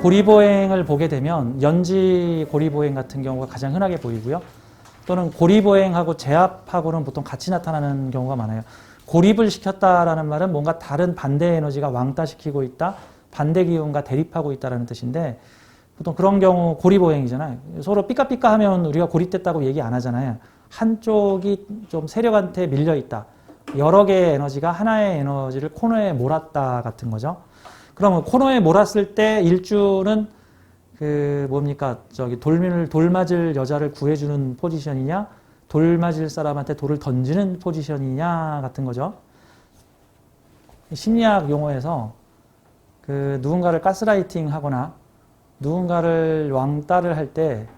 고리보행을 보게 되면 연지 고리보행 같은 경우가 가장 흔하게 보이고요. 또는 고리보행하고 제압하고는 보통 같이 나타나는 경우가 많아요. 고립을 시켰다라는 말은 뭔가 다른 반대 에너지가 왕따시키고 있다, 반대 기운과 대립하고 있다라는 뜻인데 보통 그런 경우 고립보행이잖아요. 서로 삐까삐까 하면 우리가 고립됐다고 얘기 안 하잖아요. 한쪽이 좀 세력한테 밀려 있다. 여러 개의 에너지가 하나의 에너지를 코너에 몰았다 같은 거죠. 그러면 코너에 몰았을 때 일주는 그 뭡니까 저기 돌을 돌 맞을 여자를 구해주는 포지션이냐 돌 맞을 사람한테 돌을 던지는 포지션이냐 같은 거죠. 심리학 용어에서 그 누군가를 가스라이팅 하거나 누군가를 왕따를 할 때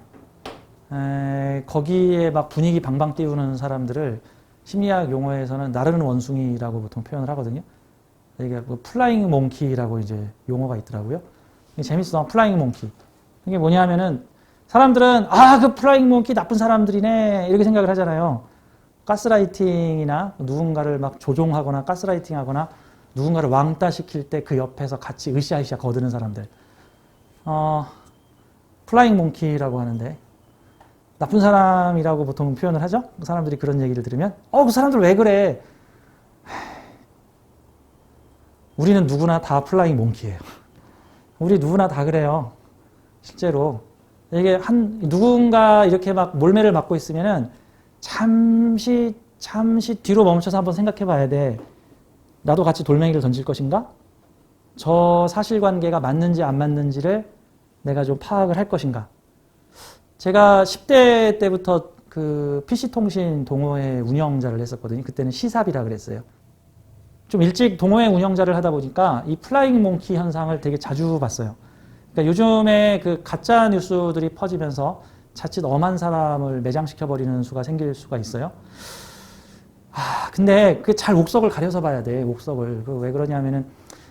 거기에 막 분위기 방방 띄우는 사람들을 심리학 용어에서는 나르는 원숭이라고 보통 표현을 하거든요. 이게 뭐 플라잉 몽키라고 이제 용어가 있더라고요. 재밌어. 플라잉 몽키. 이게 뭐냐면은 사람들은 아, 그 플라잉 몽키 나쁜 사람들이네. 이렇게 생각을 하잖아요. 가스라이팅이나 누군가를 막 조종하거나 가스라이팅 하거나 누군가를 왕따 시킬 때 그 옆에서 같이 으쌰으쌰 거드는 사람들. 어, 플라잉 몽키라고 하는데 나쁜 사람이라고 보통 표현을 하죠. 사람들이 그런 얘기를 들으면 어, 그 사람들 왜 그래? 우리는 누구나 다 플라잉 몽키예요. 우리 누구나 다 그래요. 실제로 이게 한 누군가 이렇게 막 몰매를 맞고 있으면은 잠시 잠시 뒤로 멈춰서 한번 생각해 봐야 돼. 나도 같이 돌멩이를 던질 것인가? 저 사실관계가 맞는지 안 맞는지를 내가 좀 파악을 할 것인가? 제가 10대 때부터 그 PC통신 동호회 운영자를 했었거든요. 그때는 시삽이라 그랬어요. 좀 일찍 동호회 운영자를 하다 보니까 이 플라잉 몽키 현상을 되게 자주 봤어요. 그러니까 요즘에 그 가짜 뉴스들이 퍼지면서 자칫 엄한 사람을 매장시켜 버리는 수가 생길 수가 있어요. 아, 근데 그 잘 옥석을 가려서 봐야 돼. 옥석을. 그 왜 그러냐면은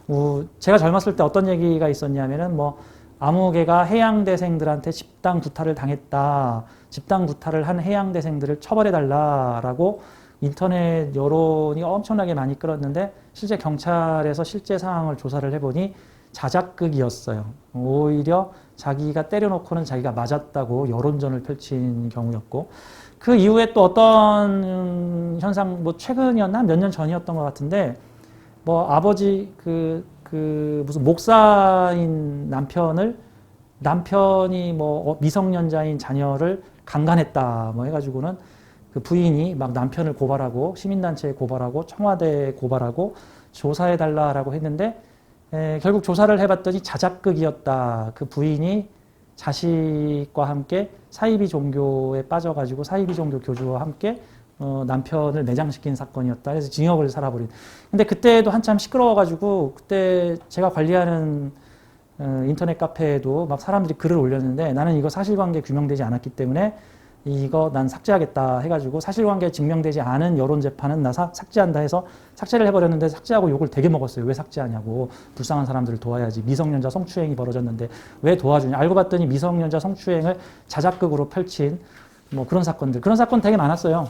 어, 제가 젊었을 때 어떤 얘기가 있었냐면은 뭐 아무개가 해양대생들한테 집단 구타를 당했다. 집단 구타를 한 해양대생들을 처벌해달라라고 인터넷 여론이 엄청나게 많이 끌었는데 실제 경찰에서 실제 상황을 조사를 해보니 자작극이었어요. 오히려 자기가 때려놓고는 자기가 맞았다고 여론전을 펼친 경우였고 그 이후에 또 어떤 현상 뭐 최근이었나 몇 년 전이었던 것 같은데 뭐 아버지 그, 그 무슨 목사인 남편을 남편이 뭐 미성년자인 자녀를 강간했다 뭐 해가지고는 그 부인이 막 남편을 고발하고 시민단체에 고발하고 청와대에 고발하고 조사해달라라고 했는데 에, 결국 조사를 해봤더니 자작극이었다. 그 부인이 자식과 함께 사이비 종교에 빠져가지고 사이비 종교 교주와 함께 어, 남편을 매장시킨 사건이었다. 그래서 징역을 살아버린. 근데 그때도 한참 시끄러워가지고 그때 제가 관리하는 어, 인터넷 카페에도 막 사람들이 글을 올렸는데 나는 이거 사실관계 규명되지 않았기 때문에 이거 난 삭제하겠다 해가지고 사실관계 증명되지 않은 여론 재판은 나 사, 삭제한다 해서 삭제를 해버렸는데 삭제하고 욕을 되게 먹었어요. 왜 삭제하냐고 불쌍한 사람들을 도와야지 미성년자 성추행이 벌어졌는데 왜 도와주냐? 알고 봤더니 미성년자 성추행을 자작극으로 펼친 뭐 그런 사건들 그런 사건 되게 많았어요.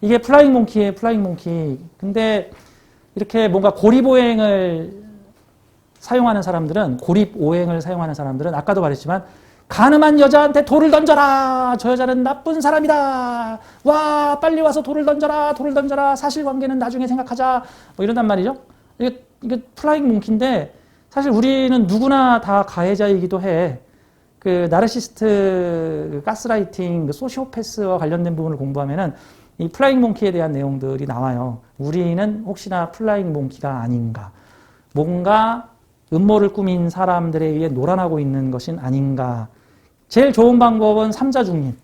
이게 플라잉 몽키의 플라잉 몽키. 근데 이렇게 뭔가 고립오행을 사용하는 사람들은 고립 오행을 사용하는 사람들은 아까도 말했지만 가늠한 여자한테 돌을 던져라. 저 여자는 나쁜 사람이다. 와, 빨리 와서 돌을 던져라. 돌을 던져라. 사실관계는 나중에 생각하자. 뭐 이런단 말이죠. 이게, 이게 플라잉 몽키인데 사실 우리는 누구나 다 가해자이기도 해. 그 나르시스트 가스라이팅, 그 소시오패스와 관련된 부분을 공부하면은 이 플라잉 몽키에 대한 내용들이 나와요. 우리는 혹시나 플라잉 몽키가 아닌가. 뭔가 음모를 꾸민 사람들에 의해 노란하고 있는 것은 아닌가. 제일 좋은 방법은 삼자 중립.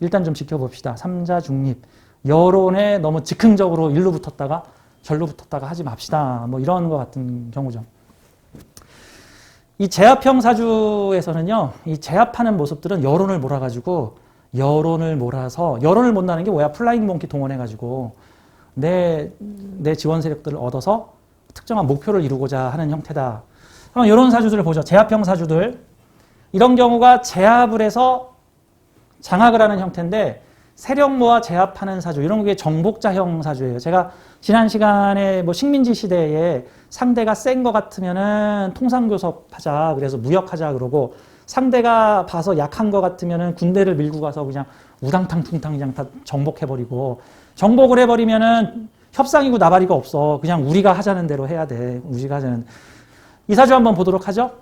일단 좀 지켜봅시다. 삼자 중립. 여론에 너무 즉흥적으로 일로 붙었다가 절로 붙었다가 하지 맙시다. 뭐 이런 것 같은 경우죠. 이 제압형 사주에서는요, 이 제압하는 모습들은 여론을 몰아가지고, 여론을 몰아서, 여론을 못나는 게 뭐야? 플라잉 몽키 동원해가지고, 내, 내 지원 세력들을 얻어서 특정한 목표를 이루고자 하는 형태다. 그럼 이런 사주들을 보죠. 제압형 사주들. 이런 경우가 제압을 해서 장악을 하는 형태인데 세력 모아 제압하는 사주 이런 게 정복자형 사주예요. 제가 지난 시간에 뭐 식민지 시대에 상대가 센 것 같으면은 통상교섭하자 그래서 무역하자 그러고 상대가 봐서 약한 것 같으면은 군대를 밀고 가서 그냥 우당탕 퉁탕 그냥 다 정복해버리고 정복을 해버리면은 협상이고 나발이가 없어. 그냥 우리가 하자는 대로 해야 돼. 우리가 하자는. 이 사주 한번 보도록 하죠.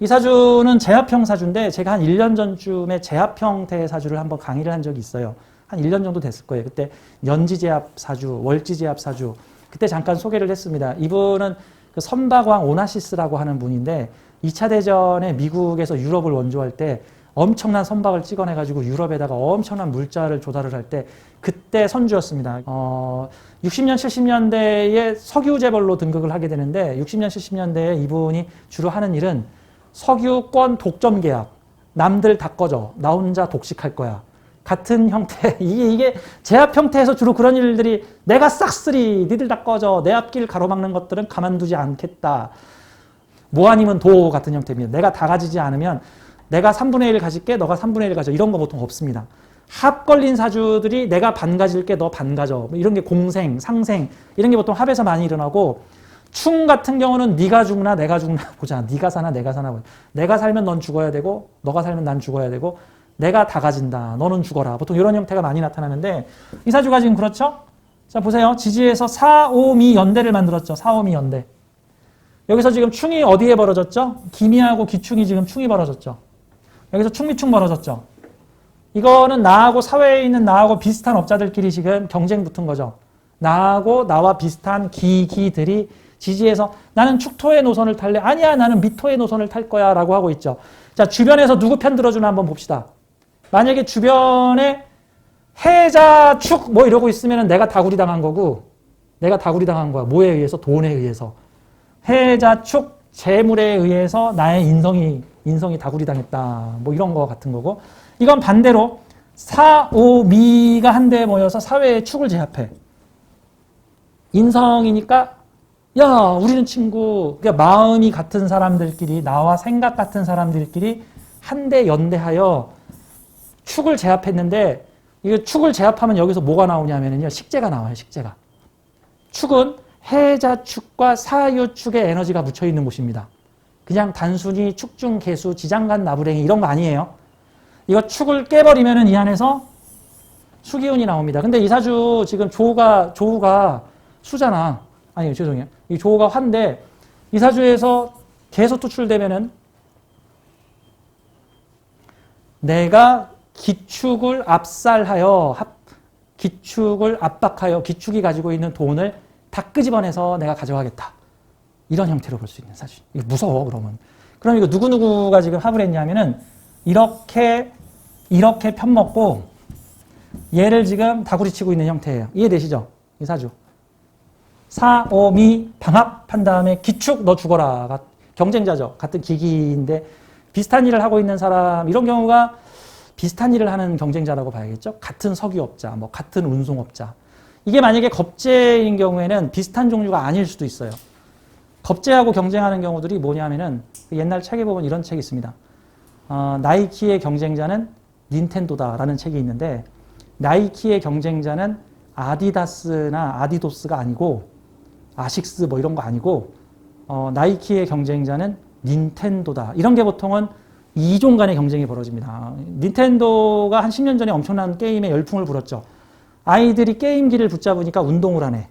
이 사주는 제압형 사주인데 제가 한 1년 전쯤에 제압 형태의 사주를 한번 강의를 한 적이 있어요. 한 1년 정도 됐을 거예요. 그때 연지 제압 사주, 월지 제압 사주. 그때 잠깐 소개를 했습니다. 이분은 그 선박왕 오나시스라고 하는 분인데 2차 대전에 미국에서 유럽을 원조할 때 엄청난 선박을 찍어내가지고 유럽에다가 엄청난 물자를 조달을 할 때 그때 선주였습니다. 어, 60년, 70년대에 석유 재벌로 등극을 하게 되는데 60년, 70년대에 이분이 주로 하는 일은 석유권 독점 계약. 남들 다 꺼져. 나 혼자 독식할 거야. 같은 형태. 이게, 이게 제압 형태에서 주로 그런 일들이 내가 싹쓸이 니들 다 꺼져. 내 앞길 가로막는 것들은 가만두지 않겠다. 뭐 아니면 도 같은 형태입니다. 내가 다 가지지 않으면 내가 3분의 1 가질게, 너가 3분의 1 가져. 이런 거 보통 없습니다. 합 걸린 사주들이 내가 반 가질게, 너 반 가져. 뭐 이런 게 공생, 상생 이런 게 보통 합에서 많이 일어나고 충 같은 경우는 네가 죽나 내가 죽나 보자. 네가 사나 내가 사나 보자. 내가 살면 넌 죽어야 되고 너가 살면 난 죽어야 되고 내가 다 가진다. 너는 죽어라. 보통 이런 형태가 많이 나타나는데 이 사주가 지금 그렇죠? 자 보세요. 지지에서 4, 5, 미 연대를 만들었죠. 4, 5, 미 연대. 여기서 지금 충이 어디에 벌어졌죠? 기미하고 기충이 지금 충이 벌어졌죠. 여기서 충미충 벌어졌죠. 이거는 나하고 사회에 있는 나하고 비슷한 업자들끼리 지금 경쟁 붙은 거죠. 나하고 나와 비슷한 기기들이 지지해서 나는 축토의 노선을 탈래. 아니야, 나는 미토의 노선을 탈 거야. 라고 하고 있죠. 자, 주변에서 누구 편 들어주나 한번 봅시다. 만약에 주변에 해자, 축, 뭐 이러고 있으면 내가 다구리 당한 거고, 내가 다구리 당한 거야. 뭐에 의해서? 돈에 의해서. 해자, 축, 재물에 의해서 나의 인성이, 인성이 다구리 당했다. 뭐 이런 거 같은 거고. 이건 반대로 사, 오, 미가 한데 모여서 사회의 축을 제압해. 인성이니까 야, 우리는 친구. 그러니까 마음이 같은 사람들끼리 나와 생각 같은 사람들끼리 한데 연대하여 축을 제압했는데 이거 축을 제압하면 여기서 뭐가 나오냐면요. 식재가 나와요. 식재가. 축은 해자축과 사유축의 에너지가 묻혀 있는 곳입니다. 그냥 단순히 축중 개수 지장간 나부랭이 이런 거 아니에요. 이거 축을 깨버리면은 이 안에서 수기운이 나옵니다. 근데 이 사주 지금 조가 조우가 수잖아. 아니 죄송해요. 이 조가 화인데 이 사주에서 계속 투출되면은 내가 기축을 압살하여 기축을 압박하여 기축이 가지고 있는 돈을 다 끄집어내서 내가 가져가겠다. 이런 형태로 볼 수 있는 사주. 이거 무서워 그러면. 그럼 이거 누구 누구가 지금 합을 했냐면은 이렇게 이렇게 편먹고 얘를 지금 다구리 치고 있는 형태예요. 이해되시죠? 이 사주. 사, 오, 미 방합한 다음에 기축 너 죽어라. 경쟁자죠. 같은 기기인데 비슷한 일을 하고 있는 사람 이런 경우가 비슷한 일을 하는 경쟁자라고 봐야겠죠. 같은 석유업자, 뭐 같은 운송업자. 이게 만약에 겁재인 경우에는 비슷한 종류가 아닐 수도 있어요. 겁재하고 경쟁하는 경우들이 뭐냐면은 옛날 책에 보면 이런 책이 있습니다. 어, 나이키의 경쟁자는 닌텐도다라는 책이 있는데 나이키의 경쟁자는 아디다스나 아디도스가 아니고 아식스 뭐 이런 거 아니고 어, 나이키의 경쟁자는 닌텐도다. 이런 게 보통은 이종 간의 경쟁이 벌어집니다. 닌텐도가 한 10년 전에 엄청난 게임에 열풍을 불었죠. 아이들이 게임기를 붙잡으니까 운동을 하네.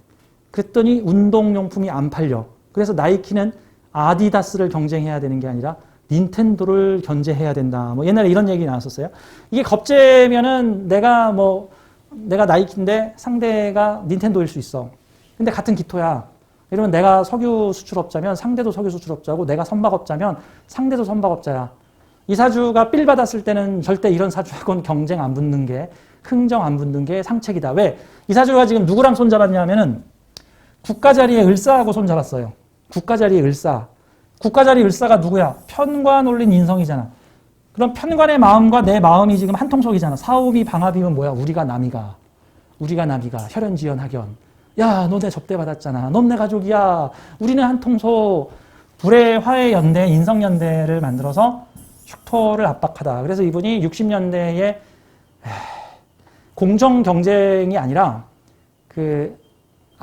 그랬더니 운동용품이 안 팔려. 그래서 나이키는 아디다스를 경쟁해야 되는 게 아니라 닌텐도를 견제해야 된다. 뭐 옛날에 이런 얘기 나왔었어요. 이게 겁재면은 내가 뭐 내가 나이키인데 상대가 닌텐도일 수 있어. 근데 같은 기토야. 이러면 내가 석유 수출업자면 상대도 석유 수출업자고 내가 선박업자면 상대도 선박업자야. 이 사주가 삘 받았을 때는 절대 이런 사주하고는 경쟁 안 붙는 게 흥정 안 붙는 게 상책이다. 왜? 이 사주가 지금 누구랑 손잡았냐면은 국가 자리에 을사하고 손잡았어요. 국가 자리에 을사. 국가 자리 을사가 누구야? 편관 올린 인성이잖아. 그럼 편관의 마음과 내 마음이 지금 한 통속이잖아. 사오비 방합이면 뭐야? 우리가 남이가. 우리가 남이가. 혈연지연 학연. 야, 너내 접대 받았잖아. 넌 내 가족이야. 우리는 한 통속. 불의 화해 연대, 인성 연대를 만들어서 흉토를 압박하다. 그래서 이분이 60년대에 공정 경쟁이 아니라 그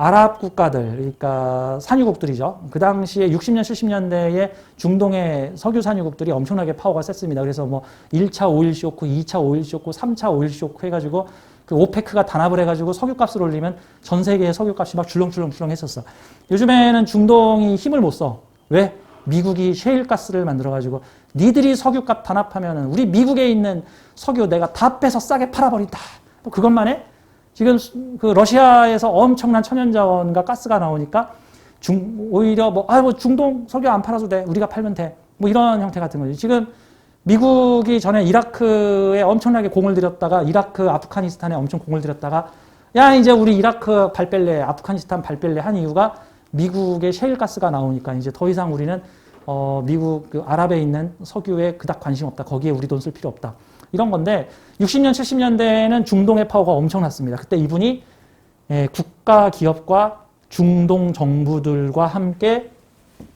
아랍 국가들, 그러니까 산유국들이죠. 그 당시에 60년, 70년대에 중동의 석유 산유국들이 엄청나게 파워가 셌습니다. 그래서 뭐 1차 오일 쇼크, 2차 오일 쇼크, 3차 오일 쇼크 해가지고 그 오페크가 단합을 해가지고 석유값을 올리면 전 세계의 석유값이 막 줄렁줄렁줄렁 했었어. 요즘에는 중동이 힘을 못 써. 왜? 미국이 셰일 가스를 만들어가지고 니들이 석유값 단합하면은 우리 미국에 있는 석유 내가 다 빼서 싸게 팔아버린다. 뭐 그것만 해? 지금 그 러시아에서 엄청난 천연자원과 가스가 나오니까 중, 오히려 뭐, 아, 뭐 중동 석유 안 팔아도 돼. 우리가 팔면 돼. 뭐 이런 형태 같은 거지. 지금 미국이 전에 이라크에 엄청나게 공을 들였다가 이라크, 아프가니스탄에 엄청 공을 들였다가 야, 이제 우리 이라크 발뺄래, 아프가니스탄 발뺄래 한 이유가 미국의 셰일가스가 나오니까 이제 더 이상 우리는 어, 미국 그 아랍에 있는 석유에 그닥 관심 없다. 거기에 우리 돈 쓸 필요 없다. 이런 건데 60년, 70년대에는 중동의 파워가 엄청났습니다. 그때 이분이 예, 국가 기업과 중동 정부들과 함께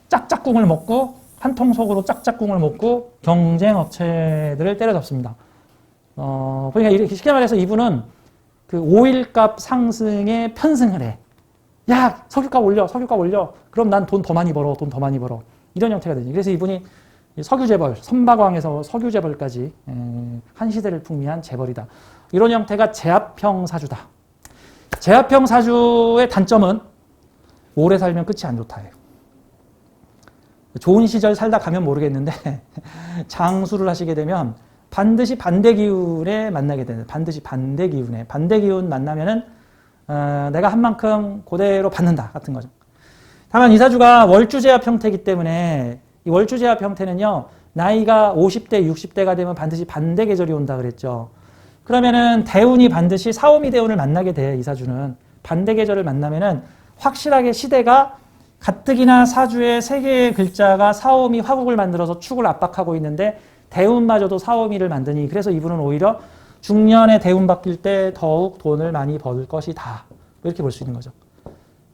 짝짝꿍을 먹고 한 통 속으로 짝짝꿍을 먹고 경쟁 업체들을 때려잡습니다. 어, 그러니까 쉽게 말해서 이분은 그 오일값 상승에 편승을 해. 야, 석유값 올려, 석유값 올려. 그럼 난 돈 더 많이 벌어, 돈 더 많이 벌어. 이런 형태가 되죠. 그래서 이분이 석유재벌, 선박왕에서 석유재벌까지 한 시대를 풍미한 재벌이다. 이런 형태가 제압형 사주다. 제압형 사주의 단점은 오래 살면 끝이 안 좋다예요. 좋은 시절 살다 가면 모르겠는데 장수를 하시게 되면 반드시 반대 기운에 만나게 되는 반드시 반대 기운에 반대 기운 만나면은 어, 내가 한 만큼 그대로 받는다 같은 거죠. 다만 이 사주가 월주 제압 형태이기 때문에 이 월주 제압 형태는요 나이가 50대 60대가 되면 반드시 반대 계절이 온다 그랬죠. 그러면은 대운이 반드시 사오미 대운을 만나게 돼 이 사주는 반대 계절을 만나면은 확실하게 시대가 가뜩이나 사주의 세 개의 글자가 사오미 화국을 만들어서 축을 압박하고 있는데 대운마저도 사오미를 만드니 그래서 이분은 오히려 중년에 대운 바뀔 때 더욱 돈을 많이 벌 것이다. 이렇게 볼 수 있는 거죠.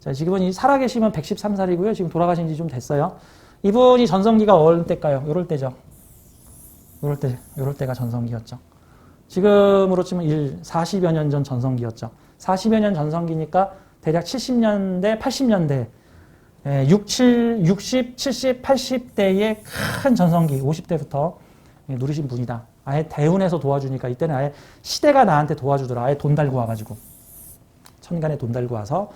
자, 지금은 살아계시면 113살이고요. 지금 돌아가신 지 좀 됐어요. 이분이 전성기가 어느 때일까요? 요럴 때죠. 요럴 때, 요럴 때가 전성기였죠. 지금으로 치면 1, 40여 년 전 전성기였죠. 40여 년 전성기니까 대략 70년대, 80년대, 6, 7, 60, 70, 80대의 큰 전성기, 50대부터 누리신 분이다. 아예 대운에서 도와주니까 이때는 아예 시대가 나한테 도와주더라. 아예 돈 달고 와가지고. 천간에 돈 달고 와서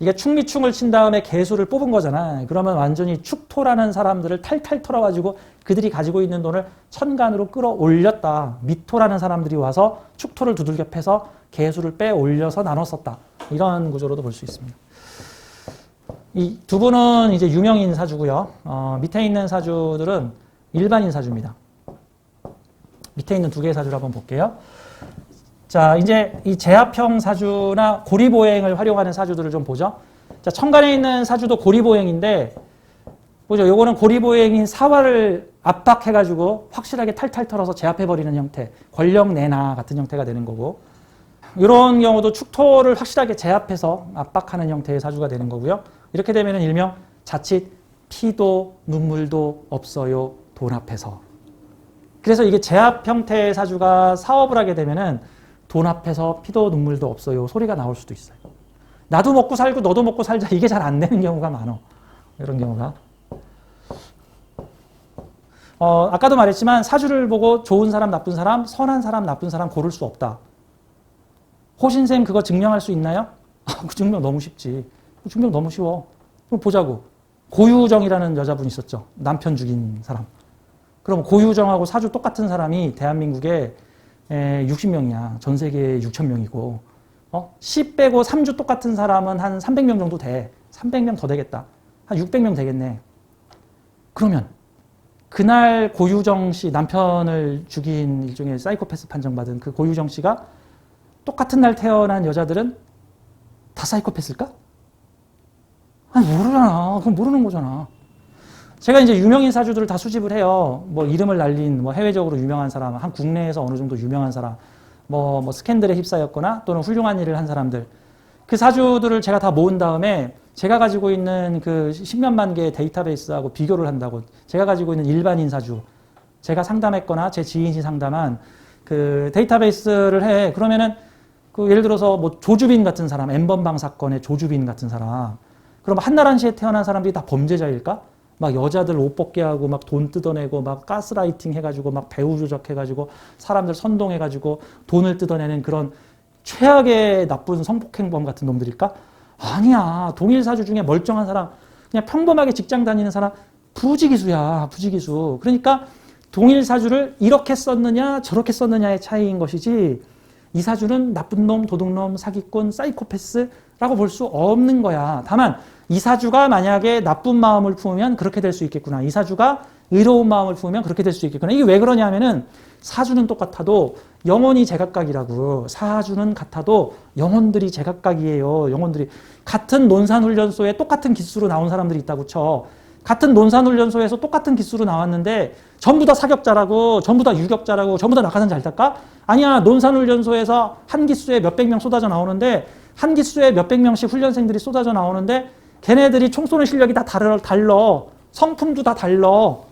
이게 충미충을 친 다음에 개수를 뽑은 거잖아. 그러면 완전히 축토라는 사람들을 탈탈 털어가지고 그들이 가지고 있는 돈을 천간으로 끌어올렸다. 미토라는 사람들이 와서 축토를 두들겨 패서 개수를 빼 올려서 나눴었다. 이런 구조로도 볼 수 있습니다. 이 두 분은 이제 유명인 사주고요. 어, 밑에 있는 사주들은 일반인 사주입니다. 밑에 있는 두 개의 사주를 한번 볼게요. 자, 이제 이 제압형 사주나 고리보행을 활용하는 사주들을 좀 보죠. 자, 천간에 있는 사주도 고리보행인데, 보죠. 요거는 고리보행인 사화를 압박해가지고 확실하게 탈탈 털어서 제압해버리는 형태, 권력 내나 같은 형태가 되는 거고, 이런 경우도 축토를 확실하게 제압해서 압박하는 형태의 사주가 되는 거고요. 이렇게 되면 일명 자칫 피도 눈물도 없어요. 돈 앞에서. 그래서 이게 제압 형태의 사주가 사업을 하게 되면은 돈 앞에서 피도 눈물도 없어요. 소리가 나올 수도 있어요. 나도 먹고 살고 너도 먹고 살자. 이게 잘 안 되는 경우가 많아. 이런 경우가. 어, 아까도 말했지만 사주를 보고 좋은 사람, 나쁜 사람, 선한 사람, 나쁜 사람 고를 수 없다. 호신쌤 그거 증명할 수 있나요? 그 증명 너무 쉽지. 그 증명 너무 쉬워. 그럼 보자고. 고유정이라는 여자분 있었죠. 남편 죽인 사람. 그럼 고유정하고 사주 똑같은 사람이 대한민국에 60명이야. 전 세계에 6천 명이고. 어? 10 빼고 3주 똑같은 사람은 한 300명 정도 돼. 300명 더 되겠다. 한 600명 되겠네. 그러면 그날 고유정 씨 남편을 죽인 일종의 사이코패스 판정받은 그 고유정 씨가 똑같은 날 태어난 여자들은 다 사이코패스일까? 아니 모르잖아. 그건 모르는 거잖아. 제가 이제 유명인 사주들을 다 수집을 해요. 뭐 이름을 날린 뭐 해외적으로 유명한 사람, 한 국내에서 어느 정도 유명한 사람, 뭐, 뭐 스캔들에 휩싸였거나 또는 훌륭한 일을 한 사람들. 그 사주들을 제가 다 모은 다음에 제가 가지고 있는 그 십몇만 개의 데이터베이스하고 비교를 한다고 제가 가지고 있는 일반인 사주, 제가 상담했거나 제 지인이 상담한 그 데이터베이스를 해. 그러면은 그 예를 들어서 뭐 조주빈 같은 사람, 엠번방 사건의 조주빈 같은 사람. 그럼 한나란 시에 태어난 사람들이 다 범죄자일까? 막 여자들 옷 벗게 하고 막 돈 뜯어내고 막 가스라이팅 해가지고 막 배우 조작해가지고 사람들 선동해가지고 돈을 뜯어내는 그런 최악의 나쁜 성폭행범 같은 놈들일까? 아니야. 동일 사주 중에 멀쩡한 사람, 그냥 평범하게 직장 다니는 사람, 부지기수야. 부지기수. 그러니까 동일 사주를 이렇게 썼느냐 저렇게 썼느냐의 차이인 것이지 이 사주는 나쁜 놈, 도둑놈, 사기꾼, 사이코패스라고 볼 수 없는 거야. 다만 이 사주가 만약에 나쁜 마음을 품으면 그렇게 될 수 있겠구나. 이 사주가 의로운 마음을 품으면 그렇게 될 수 있겠구나. 이게 왜 그러냐면은 사주는 똑같아도 영혼이 제각각이라고 사주는 같아도 영혼들이 제각각이에요. 영혼들이 같은 논산훈련소에 똑같은 기수로 나온 사람들이 있다고 쳐. 같은 논산훈련소에서 똑같은 기수로 나왔는데 전부 다 사격자라고 전부 다 유격자라고 전부 다 낙하산 잘 탈까? 아니야 논산훈련소에서 한 기수에 몇백 명 쏟아져 나오는데 한 기수에 몇백 명씩 훈련생들이 쏟아져 나오는데 걔네들이 총 쏘는 실력이 다 달러, 달러 성품도 다 달러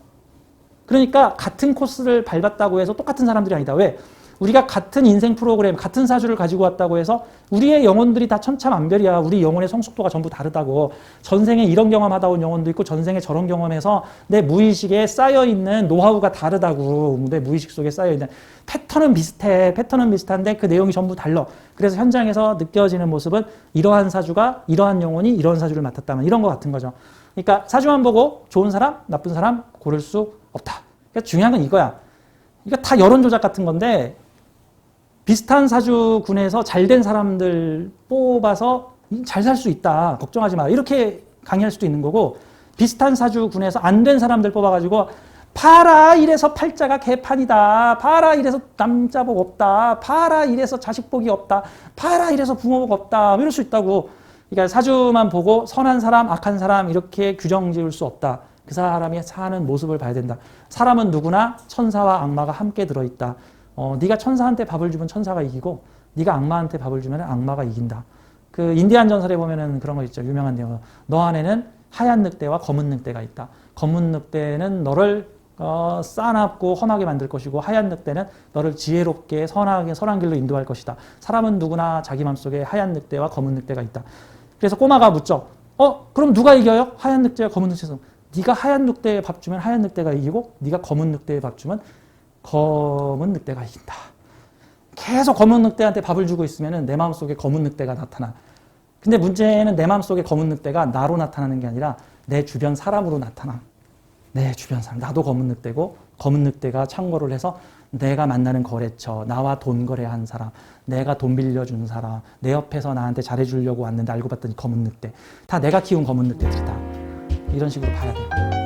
그러니까 같은 코스를 밟았다고 해서 똑같은 사람들이 아니다. 왜? 우리가 같은 인생 프로그램, 같은 사주를 가지고 왔다고 해서 우리의 영혼들이 다 천차만별이야. 우리 영혼의 성숙도가 전부 다르다고. 전생에 이런 경험하다 온 영혼도 있고 전생에 저런 경험해서 내 무의식에 쌓여 있는 노하우가 다르다고. 내 무의식 속에 쌓여 있는 패턴은 비슷해. 패턴은 비슷한데 그 내용이 전부 달라. 그래서 현장에서 느껴지는 모습은 이러한 사주가 이러한 영혼이 이런 사주를 맡았다면 이런 것 같은 거죠. 그러니까 사주만 보고 좋은 사람, 나쁜 사람 고를 수 없다. 그러니까 중요한 건 이거야. 이거 다 여론 조작 같은 건데 비슷한 사주군에서 잘된 사람들 뽑아서 잘 살 수 있다. 걱정하지 마. 이렇게 강의할 수도 있는 거고 비슷한 사주군에서 안 된 사람들 뽑아가지고 파라 이래서 팔자가 개판이다. 파라 이래서 남자복 없다. 파라 이래서 자식복이 없다. 파라 이래서 부모복 없다. 이럴 수 있다고. 그러니까 사주만 보고 선한 사람, 악한 사람 이렇게 규정 지을 수 없다. 그 사람이 사는 모습을 봐야 된다. 사람은 누구나 천사와 악마가 함께 들어있다. 어, 네가 천사한테 밥을 주면 천사가 이기고 네가 악마한테 밥을 주면 악마가 이긴다. 그 인디안 전설에 보면은 그런 거 있죠. 유명한 내용. 너 안에는 하얀 늑대와 검은 늑대가 있다. 검은 늑대는 너를 어, 싸납고 험하게 만들 것이고 하얀 늑대는 너를 지혜롭게 선하게 선한 길로 인도할 것이다. 사람은 누구나 자기 마음속에 하얀 늑대와 검은 늑대가 있다. 그래서 꼬마가 묻죠. 어, 그럼 누가 이겨요? 하얀 늑대와 검은 늑대에서. 네가 하얀 늑대에 밥 주면 하얀 늑대가 이기고 네가 검은 늑대에 밥 주면 검은 늑대가 이긴다. 계속 검은 늑대한테 밥을 주고 있으면 내 마음속에 검은 늑대가 나타나. 근데 문제는 내 마음속에 검은 늑대가 나로 나타나는 게 아니라 내 주변 사람으로 나타나. 내 주변 사람. 나도 검은 늑대고 검은 늑대가 창고를 해서 내가 만나는 거래처, 나와 돈 거래한 사람, 내가 돈 빌려준 사람, 내 옆에서 나한테 잘해주려고 왔는데 알고 봤더니 검은 늑대. 다 내가 키운 검은 늑대들이다. 이런 식으로 봐야 돼요.